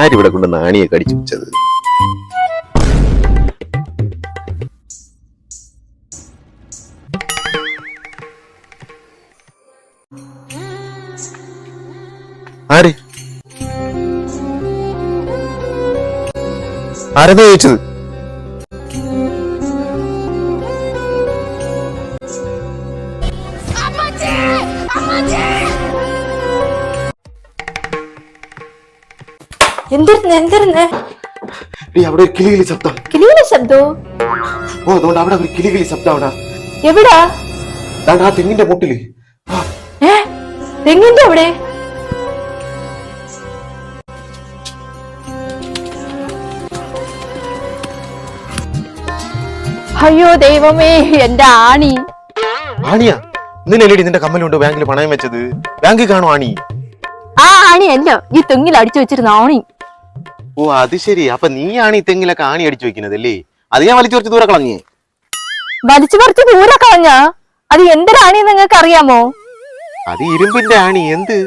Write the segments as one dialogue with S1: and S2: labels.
S1: ആരിവിടെ കൊണ്ട് നാണിയെ കടിച്ചു വെച്ചത്? ആരെ? ആരതാ ചോദിച്ചത്?
S2: എന്തിരുന്ന് എന്തിരുന്ന്?
S1: ഡേയ്, അവിടെ ഒരു കിളികിളി ശബ്ദം.
S2: കിളിയുടെ ശബ്ദോ?
S1: ഓ അതുകൊണ്ട് അവിടെ ഒരു കിളികിളി ശബ്ദം അവിടെ.
S2: എവിടാ?
S1: ദാണ്ട് ആ തെങ്ങിന്റെ മുട്ടിൽ. ആ,
S2: ഏ? തെങ്ങിന്റെ അവിടെ? അയ്യോ ദൈവമേ എന്റെ ആണി.
S1: ആണിയാ? ഇന്നലെ നിന്റെ കമ്മലുണ്ട് ബാങ്കിൽ പണയം വെച്ചത്. ബാങ്കിൽ കാണും ആണി.
S2: ആ ആണി അല്ല ഈ തെങ്ങിൽ അടിച്ചു വെച്ചിരുന്ന ആണി.
S1: ഓ അത് ശരി. അപ്പൊ നീയാണ് ഈ തെങ്ങിലൊക്കെ ആണി അടിച്ചു വെക്കുന്നത് അല്ലേ അത് ഞാൻ വലിച്ചു കുറച്ച് ദൂരെ കളഞ്ഞേ.
S2: വലിച്ചു കുറച്ച് ദൂരെ കളഞ്ഞ? അത് എന്തൊരാണി നിങ്ങൾക്ക് അറിയാമോ?
S1: അത് ഇരുമ്പിന്റെ ആണി. എന്ത്?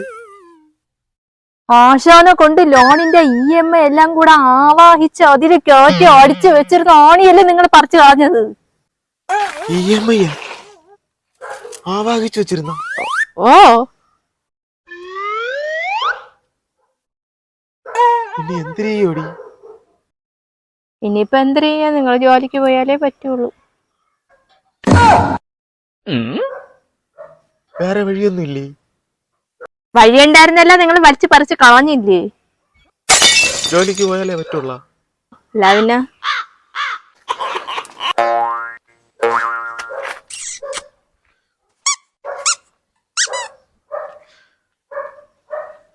S2: ആശാനെ കൊണ്ട് ലോണിന്റെ ഇ എം ഐ എല്ലാം കൂടെ ആവാഹിച്ച് അതിൽ കയറ്റി അടിച്ചു വെച്ചിരുന്ന ആണിയല്ലേ നിങ്ങൾ പറിച്ചു കളഞ്ഞത്?
S1: ഇ എം ഐ ആവാഹിച്ചു വെച്ചിരുന്ന?
S2: ഓ
S1: ഇനി എന്തിനോടി
S2: ഇനിയിപ്പോ എന്ത് ചെയ്യാ നിങ്ങൾ ജോലിക്ക് പോയാലേ പറ്റുള്ളൂ.
S1: വേറെ വഴിയൊന്നുമില്ലേ?
S2: വഴി ഉണ്ടായിരുന്നല്ല നിങ്ങൾ വലിച്ചു പറിച്ച് കളഞ്ഞില്ലേ?
S1: ജോലിക്ക് പോയാലേ പറ്റുള്ള.
S2: അല്ല പിന്നെ?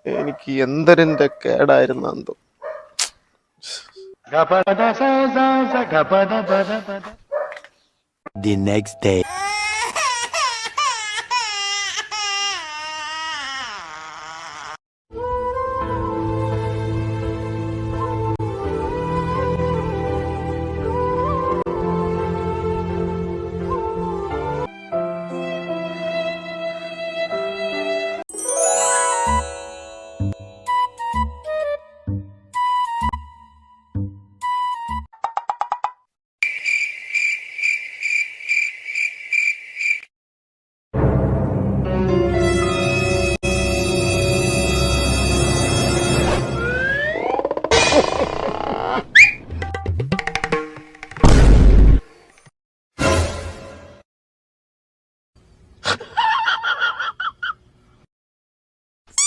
S1: എനിക്ക് എന്തരന്റെ കേടായിരുന്നു എന്തോ
S3: ദി നെക്സ്റ്റ് day.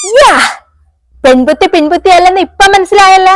S2: യാ! പെൺബുത്തി പെൺബുത്തി അല്ലെന്ന് ഇപ്പൊ മനസ്സിലായല്ലേ